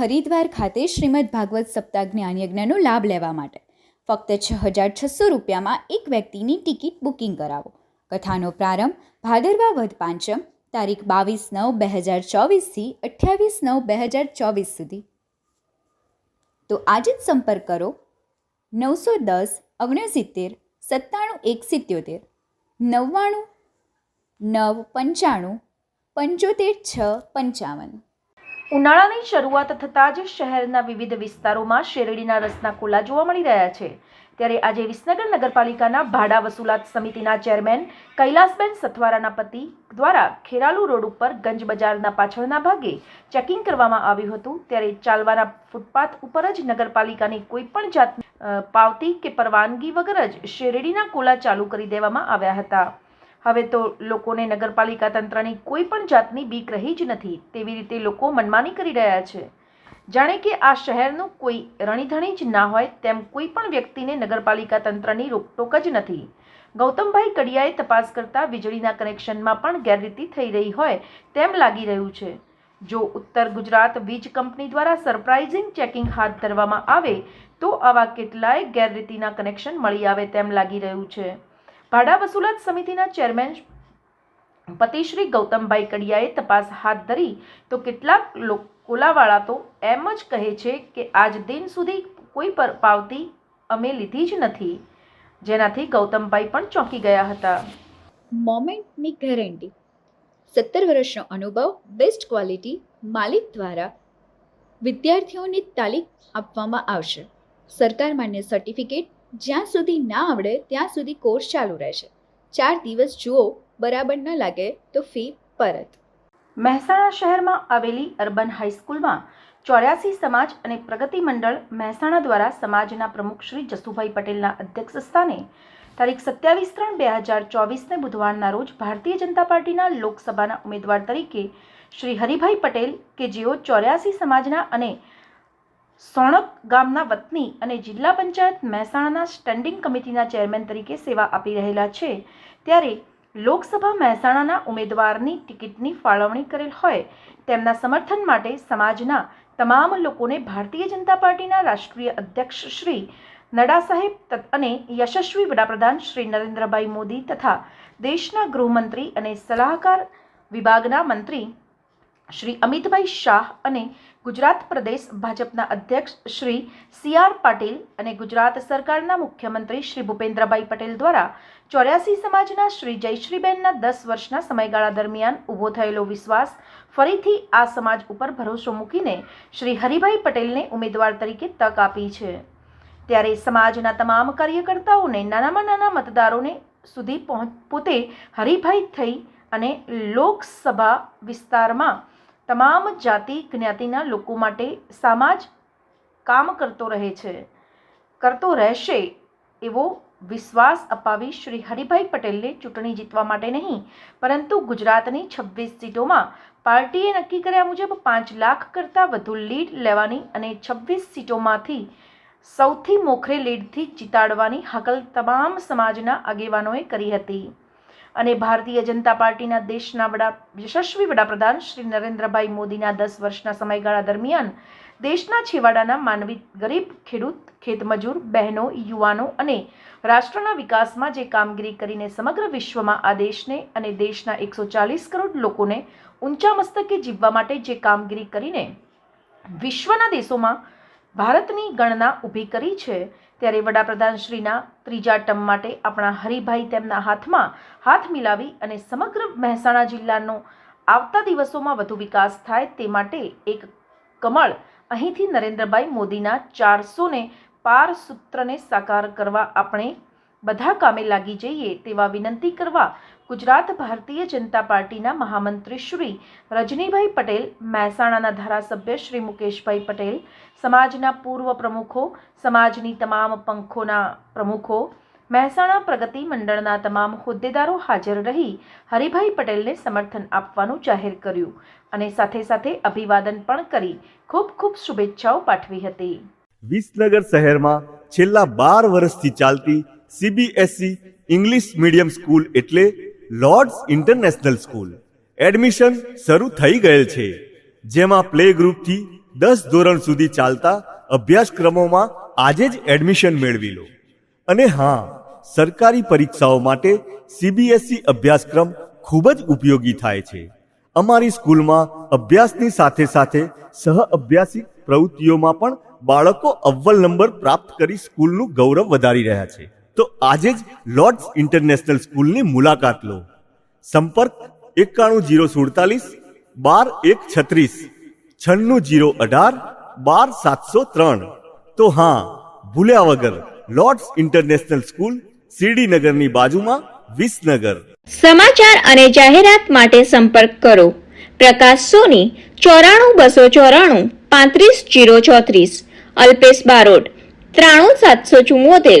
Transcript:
હરિદ્વાર ખાતે શ્રીમદ ભાગવત સપ્તાહ જ્ઞાનયજ્ઞનો લાભ લેવા માટે. ફક્ત છ હજાર છસો રૂપિયામાં એક વ્યક્તિની ટિકિટ બુકિંગ કરાવો. કથાનો પ્રારંભ ભાદરવા વધ પાંચમ, તારીખ બાવીસ નવ બે હજાર ચોવીસથી અઠ્યાવીસ નવ બે હજાર ચોવીસ સુધી. તો આજે જ સંપર્ક કરો. નવસો દસ ઓગણસિત્તેર સત્તાણું એક સિત્યોતેર નવ્વાણું નવ પંચાણું પંચોતેર છ પંચાવન. ઉનાળાની શરૂઆત થતાં જ શહેરના વિવિધ વિસ્તારોમાં શેરડીના રસના ખુલ્લા જોવા મળી રહ્યા છે. ત્યારે આજે વિસનગર નગરપાલિકાના ભાડા વસૂલાત સમિતિના ચેરમેન કૈલાસબેન સથવારાના પતિ દ્વારા ખેરાલુ રોડ ઉપર ગંજ બજારના પાછળના ભાગે ચેકિંગ કરવામાં આવ્યું હતું. ત્યારે ચાલવાના ફૂટપાથ ઉપર જ નગરપાલિકાની કોઈપણ જાત પાવતી કે પરવાનગી વગર જ શેરડીના કોલા ચાલુ કરી દેવામાં આવ્યા હતા. હવે તો લોકોને નગરપાલિકા તંત્રની કોઈ પણ જાતની બીક રહી જ નથી, તેવી રીતે લોકો મનમાની કરી રહ્યા છે. જાણે કે આ શહેરનું કોઈ રણીધણી જ ના હોય, તેમ કોઈ પણ વ્યક્તિને નગરપાલિકા તંત્રની રોકટોક જ નથી. ગૌતમભાઈ કડિયાએ તપાસ કરતાં વીજળીના કનેક્શનમાં પણ ગેરરીતિ થઈ રહી હોય તેમ લાગી રહ્યું છે. જો ઉત્તર ગુજરાત વીજ કંપની દ્વારા સરપ્રાઇઝિંગ ચેકિંગ હાથ ધરવામાં આવે, તો આવા કેટલાય ગેરરીતિના કનેક્શન મળી આવે તેમ લાગી રહ્યું છે. ભાડા વસૂલાત સમિતિના ચેરમેન પતિશ્રી ગૌતમભાઈ કડિયાએ તપાસ હાથ ધરી તો કેટલાક કોલાવાળા તો એમ જ કહે છે કે આજ દિન સુધી કોઈ પર, પાવતી અમે લીધી જ નથી. જેનાથી ગૌતમભાઈ પણ ચોંકી ગયા હતા. મોમેન્ટની ગેરંટી. સત્તર વર્ષનો અનુભવ, બેસ્ટ ક્વોલિટી, માલિક દ્વારા વિદ્યાર્થીઓને તાલીમ આપવામાં આવશે. સરકાર માન્ય સર્ટિફિકેટ જ્યાં સુધી ના આવડે, ત્યાં સુધી કોર્સ ચાલુ રહેશે. ચાર દિવસ જુઓ, બરાબર ન લાગે તો ફી પરત. મહેસાણા શહેરમાં આવેલી અર્બન હાઈસ્કૂલમાં ચોર્યાસી સમાજ અને પ્રગતિ મંડળ મહેસાણા દ્વારા સમાજના પ્રમુખ શ્રી જસુભાઈ પટેલના અધ્યક્ષ સ્થાને તારીખ સત્યાવીસ ત્રણ બે હજાર ચોવીસને બુધવારના રોજ ભારતીય જનતા પાર્ટીના લોકસભાના ઉમેદવાર તરીકે શ્રી હરિભાઈ પટેલ કે જેઓ ચોર્યાસી સમાજના અને સોણક ગામના વતની અને જિલ્લા પંચાયત મહેસાણાના સ્ટેન્ડિંગ કમિટીના ચેરમેન તરીકે સેવા આપી રહેલા છે. ત્યારે લોકસભા મહેસાણાના ઉમેદવારની ટિકિટની ફાળવણી કરેલ હોય તેમના સમર્થન માટે સમાજના તમામ લોકોને ભારતીય જનતા પાર્ટીના રાષ્ટ્રીય અધ્યક્ષ શ્રી નડા સાહેબ અને યશસ્વી વડાપ્રધાન શ્રી નરેન્દ્રભાઈ મોદી તથા દેશના ગૃહમંત્રી અને સલાહકાર વિભાગના મંત્રી શ્રી અમિતભાઈ શાહ અને ગુજરાત પ્રદેશ ભાજપના અધ્યક્ષ શ્રી સી આર પાટીલ અને ગુજરાત સરકારના મુખ્યમંત્રી શ્રી ભૂપેન્દ્રભાઈ પટેલ દ્વારા ચોર્યાસી સમાજના શ્રી જયશ્રીબેનના દસ વર્ષના સમયગાળા દરમિયાન ઊભો થયેલો વિશ્વાસ ફરીથી આ સમાજ ઉપર ભરોસો મૂકીને શ્રી હરિભાઈ પટેલને ઉમેદવાર તરીકે તક આપી છે. ત્યારે સમાજના તમામ કાર્યકર્તાઓને નાનામાં નાના મતદારોને સુધી પહોંચ, પોતે હરિભાઈ થઈ અને લોકસભા વિસ્તારમાં તમામ જાતિ જ્ઞાતિના લોકો માટે સમાજ કામ કરતો રહે છે. કરતો રહેશે એવો વિશ્વાસ અપાવી શ્રી હરિભાઈ પટેલને ચૂંટણી જીતવા માટે નહીં, પરંતુ ગુજરાતની છવ્વીસ સીટોમાં પાર્ટીએ નક્કી કર્યા મુજબ પાંચ લાખ કરતાં વધુ લીડ લેવાની અને છવ્વીસ સીટોમાંથી સૌથી મોખરે લીડથી જીતાડવાની હાકલ તમામ સમાજના આગેવાનોએ કરી હતી. અને ભારતીય જનતા પાર્ટીના દેશના વડા, યશસ્વી વડાપ્રધાન શ્રી નરેન્દ્રભાઈ મોદીના દસ વર્ષના સમયગાળા દરમિયાન દેશના છેવાડાના માનવી ગરીબ, ખેડૂત, ખેતમજૂર, બહેનો, યુવાનો અને રાષ્ટ્રના વિકાસમાં જે કામગીરી કરીને સમગ્ર વિશ્વમાં આ દેશને અને દેશના એકસો ચાલીસ કરોડ લોકોને ઊંચા મસ્તકે જીવવા માટે જે કામગીરી કરીને વિશ્વના દેશોમાં ભારતની ગણના ઊભી કરી છે ત્યારે વડાપ્રધાન શ્રીના ત્રીજા ટર્મ માટે આપણા હરિભાઈ તેમના હાથમાં હાથ મિલાવી અને સમગ્ર મહેસાણા જિલ્લાનો આવતા દિવસોમાં વધુ વિકાસ થાય તે માટે એક કમળ અહીંથી નરેન્દ્રભાઈ મોદીના ચારસો ને પાર સૂત્રને સાકાર કરવા આપણે બધા કામે લાગી જઈએ તેવા વિનંતી કરવા ગુજરાત ભારતીય જનતા પાર્ટીના મહામંત્રી શ્રી રજનીભાઈ પટેલ, મહેસાણાના ધારાસભ્ય શ્રી મુકેશભાઈ પટેલ, સમાજના પૂર્વ પ્રમુખો, સમાજની તમામ પંખોના પ્રમુખો, મહેસાણા પ્રગતિ મંડળના તમામ હોદ્દેદારો હાજર રહી હરિભાઈ પટેલને સમર્થન આપવાનું જાહેર કર્યું અને સાથે સાથે અભિવાદન પણ કરી ખૂબ ખૂબ શુભેચ્છાઓ પાઠવી હતી. વિસનગર શહેરમાં છેલ્લા બાર વર્ષથી ચાલતી સીબીએસઈ ઇંગ્લિશ મીડિયમ સ્કૂલ એટલે લોર્ડ્સ ઇન્ટરનેશનલ સ્કૂલ એડમિશન શરૂ થઈ ગયેલ છે. જેમાં પ્લે ગ્રુપથી દસ ધોરણ સુધી ચાલતા અભ્યાસક્રમોમાં આજે જ એડમિશન મેળવી લો. અને હા, સરકારી પરીક્ષાઓ માટે સીબીએસઈ અભ્યાસક્રમ ખૂબ જ ઉપયોગી થાય છે. અમારી સ્કૂલમાં અભ્યાસની સાથે સાથે સહ અભ્યાસિક પ્રવૃત્તિઓમાં પણ બાળકો અવ્વલ નંબર પ્રાપ્ત કરી સ્કૂલનું ગૌરવ વધારી રહ્યા છે. તો આજે જ લોર્ડ્સ ઇન્ટરનેશનલ સ્કૂલની મુલાકાત લો. સંપર્ક એકાણું જીરો સુડતાલીસ બાર એક છત્રીસ, છન્નું જીરો અઢાર બાર સાતસો ત્રણ. તો હા, ભૂલ્યા વગર લોર્ડ્સ ઇન્ટરનેશનલ સ્કૂલ શિરડીનગરની બાજુમાં વિસનગર. સમાચાર અને જાહેરાત માટે સંપર્ક કરો. પ્રકાશ સોની, ચોરાણું બસો ચોરાણું, પાંત્રીસ જીરો ચોત્રીસ, અલ્પેશ બારોટ, ત્રાણું સાતસો ચુમ્મોતેર